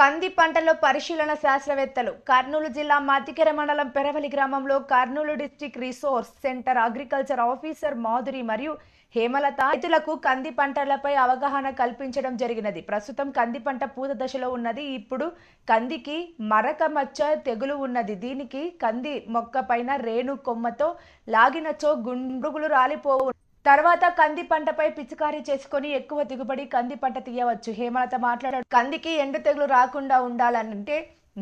కంది పంటలో పరిశీలన శాస్త్రవేత్తలు. కర్నూలు జిల్లా మతికెర మండలం పెరవలి గ్రామంలో Kurnool district resource centre agriculture officer Madhuri మరియు హేమలత రైతులకు కంది పంటలపై అవగాహన కల్పించడం జరిగినది. ప్రస్తుతం కంది పంట పూత దశలో ఉన్నది. ఇప్పుడు కందికి మరక మచ్చ తెగులు ఉన్నది. దీనికి కంది మొక్క పైన రేణు కొమ్మతో లాగినచో గుండ్రుగులు రాలిపోవు తర్వాత కంది పంటపై పిచికారీ చేసుకొని ఎక్కువ దిగుబడి కంది పంట తీయవచ్చు. హేమలత మాట్లాడారు కందికి ఎండు తెగులు రాకుండా ఉండాలంటే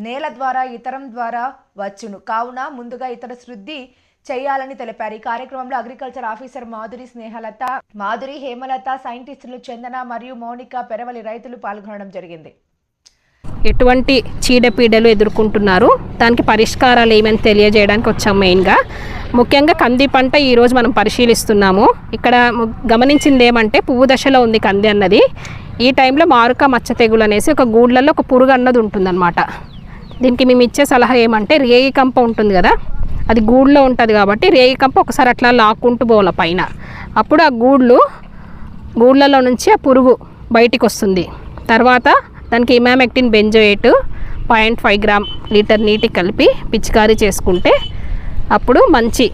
నేల ద్వారా ఇతరం ద్వారా వచ్చును. కావున ముందుగా ఇతర శుద్ధి చేయాలని తెలిపారు. ఈ కార్యక్రమంలో అగ్రికల్చర్ ఆఫీసర్ మాధురి స్నేహలత మాధురి హేమలత సైంటిస్టులు చందన మరియు మౌనిక పెరవలి రైతులు పాల్గొనడం జరిగింది. ఎటువంటి చీడపీడలు ఎదుర్కొంటున్నారు? దానికి పరిష్కారాలు ఏమని తెలియజేయడానికి వచ్చాం మెయిన్గా ముఖ్యంగా కంది పంట ఈరోజు మనం పరిశీలిస్తున్నాము. ఇక్కడ గమనించింది ఏమంటే పువ్వు దశలో ఉంది కంది అన్నది. ఈ టైంలో మారుక మచ్చ తెగులు అనేసి ఒక గూళ్ళల్లో ఒక పురుగు అన్నది ఉంటుందన్నమాట. దీనికి మేము ఇచ్చే సలహా ఏమంటే రేగి కంప ఉంటుంది కదా అది గూడులో ఉంటుంది కాబట్టి రేగి కంప ఒకసారి అట్లా లాక్కుంటూ పోవాల పైన. అప్పుడు ఆ గూళ్ళు గూళ్ళలో నుంచి ఆ పురుగు బయటికి వస్తుంది. తర్వాత దానికి emamectin benzoate point five gram litre నీటి కలిపి పిచికారీ చేసుకుంటే అప్పుడు మంచి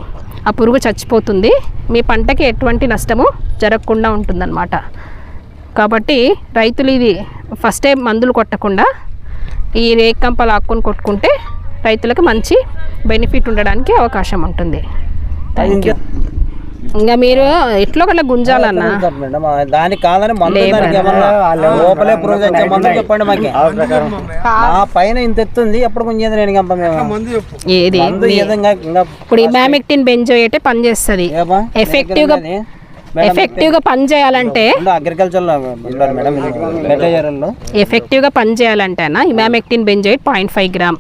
ఆ పురుగు చచ్చిపోతుంది. మీ పంటకి ఎటువంటి నష్టము జరగకుండా ఉంటుందన్నమాట. కాబట్టి రైతులు ఇది ఫస్టే మందులు కొట్టకుండా ఈ రేకంపలు ఆకుని కొట్టుకుంటే రైతులకు మంచి బెనిఫిట్ ఉండడానికి అవకాశం ఉంటుంది. థ్యాంక్ యూ ఇంకా మీరు ఎట్లో ఒకట్లా గుంజాలన్నా మేడం దానికి కాదని మందు దానికి ఏమన్నా లోపలే పురుగు తెచ్చే మందు చెప్పండి మాకి ఆ పైన ఇంత ఎత్తుంది ఎప్పుడు కొంచెం నేను గంప మేము ఏది ఇంకా ఇప్పుడు ఈ మ్యామెక్టిన్ బెంజోయేటే పనిచేస్తుంది ఏమా ఎఫెక్టివ్గా ఎఫెక్టివ్గా పని చేయాలంటే అగ్రికల్చర్ ఫెర్టిలైజర్లో ఎఫెక్టివ్గా పని చేయాలంటే అన్న emamectin benzoate point five gram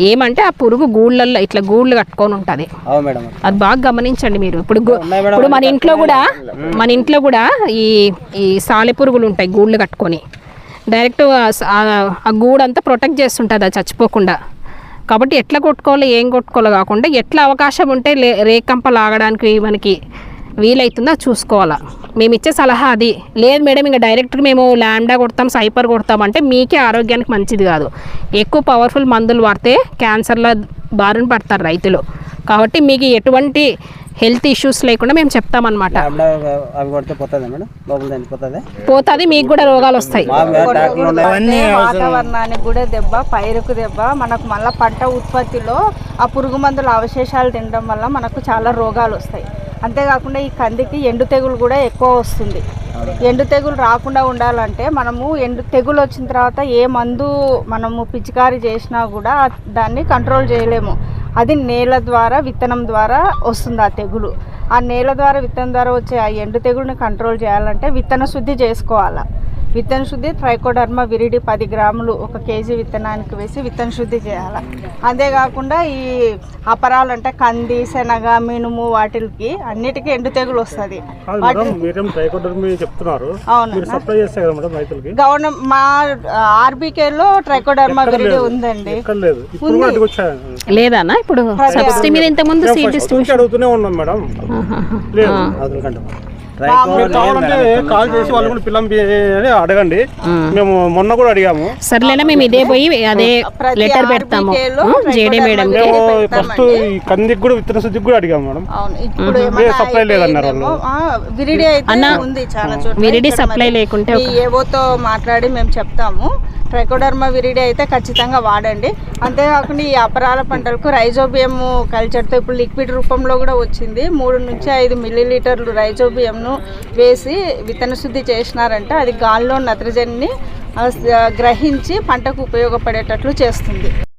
ఏమంటే ఆ పురుగు గూళ్ళల్లో ఇట్లా గూళ్ళు కట్టుకొని ఉంటుంది. అది బాగా గమనించండి మీరు. ఇప్పుడు గు- ఇప్పుడు మన ఇంట్లో కూడా మన ఇంట్లో కూడా ఈ ఈ సాలె పురుగులు ఉంటాయి గూళ్ళు కట్టుకొని. డైరెక్ట్ ఆ స- ఆ- ఆ గూడు అంతా ప్రొటెక్ట్ చేస్తుంటుంది అది చచ్చిపోకుండా. కాబట్టి ఎట్లా కొట్టుకోవాలో ఏం కొట్టుకోవాలో కాకుండా ఎట్లా అవకాశం ఉంటే రేకంప లాగడానికి మనకి వీలవుతుందో అది చూసుకోవాలా? మేము ఇచ్చే సలహా అది. లేదు మేడం ఇంకా డైరెక్ట్గా మేము ల్యాండా కొడతాం సైపర్ కొడతాం అంటే మీకే ఆరోగ్యానికి మంచిది కాదు. ఎక్కువ పవర్ఫుల్ మందులు వాడితే క్యాన్సర్ల బారిన పడతారు రైతులు. కాబట్టి మీకు ఎటువంటి హెల్త్ ఇష్యూస్ లేకుండా మేము చెప్తామన్నమాట. లాంబ్డా అవి కొడితే పోతుంది మీకు కూడా రోగాలు వస్తాయి. వాతావరణానికి కూడా దెబ్బ పైరుకు దెబ్బ మనకు మళ్ళీ పంట ఉత్పత్తిలో ఆ పురుగు మందుల అవశేషాలు తినడం వల్ల మనకు చాలా రోగాలు వస్తాయి. అంతేకాకుండా ఈ కందికి ఎండు తెగులు కూడా ఎక్కువ వస్తుంది. ఎండు తెగులు రాకుండా ఉండాలంటే మనము ఎండు తెగులు వచ్చిన తర్వాత ఏ మందు మనము పిచికారీ చేసినా కూడా దాన్ని కంట్రోల్ చేయలేము. అది నేల ద్వారా విత్తనం ద్వారా వస్తుంది ఆ తెగులు. ఆ నేల ద్వారా విత్తనం ద్వారా వచ్చే ఆ ఎండు తెగులుని కంట్రోల్ చేయాలంటే విత్తన శుద్ధి చేసుకోవాలి. విత్తన శుద్ధి ట్రైకోడర్మా విరిడి పది గ్రాములు ఒక కేజీ విత్తనానికి వేసి విత్తన శుద్ధి చేయాలి. అంతేకాకుండా ఈ అపరాలు అంటే కంది శనగ మినుము వాటికి అన్నిటికీ ఎండు తెగులు వస్తుంది. గవర్నమెంట్ మా ఆర్బీకేలో ట్రైకోడర్మా విరిడి ఉందండి. లేదు. ఇప్పుడు సబ్సిడీ మీద ఇంతకుముందు అడుగుతూనే ఉన్నాం మేడం. మీరు కావాలంటే కాల్ చేసి వాళ్ళు కూడా పిల్లం అని అడగండి. మేము మొన్న కూడా అడిగాము. సర్లేనా మేము ఇదే పోయి అదే లెటర్ పెడతాము. లో జేడే మేడం. మేము ఫస్ట్ ఈ కందికి కూడా విత్తన శుద్ధికి కూడా అడిగాము మేడం. సప్లై లేదన్నారు వాళ్ళు. విరిడి అయితే ఉంది చాలా చోట్ల. విరిడి సప్లై లేకుంటే ఏవోతో మాట్లాడి మేము చెప్తాము. ట్రైకోడర్మా విరిడి అయితే ఖచ్చితంగా వాడండి. అంతేకాకుండా ఈ అపరాల పంటలకు రైజోబియం కల్చర్తో ఇప్పుడు లిక్విడ్ రూపంలో కూడా వచ్చింది. మూడు నుంచి ఐదు మిల్లీలీటర్లు రైజోబియంను వేసి విత్తన శుద్ధి చేసినారంటే. అది గాల్లో నత్రజనిని గ్రహించి పంటకు ఉపయోగపడేటట్లు చేస్తుంది.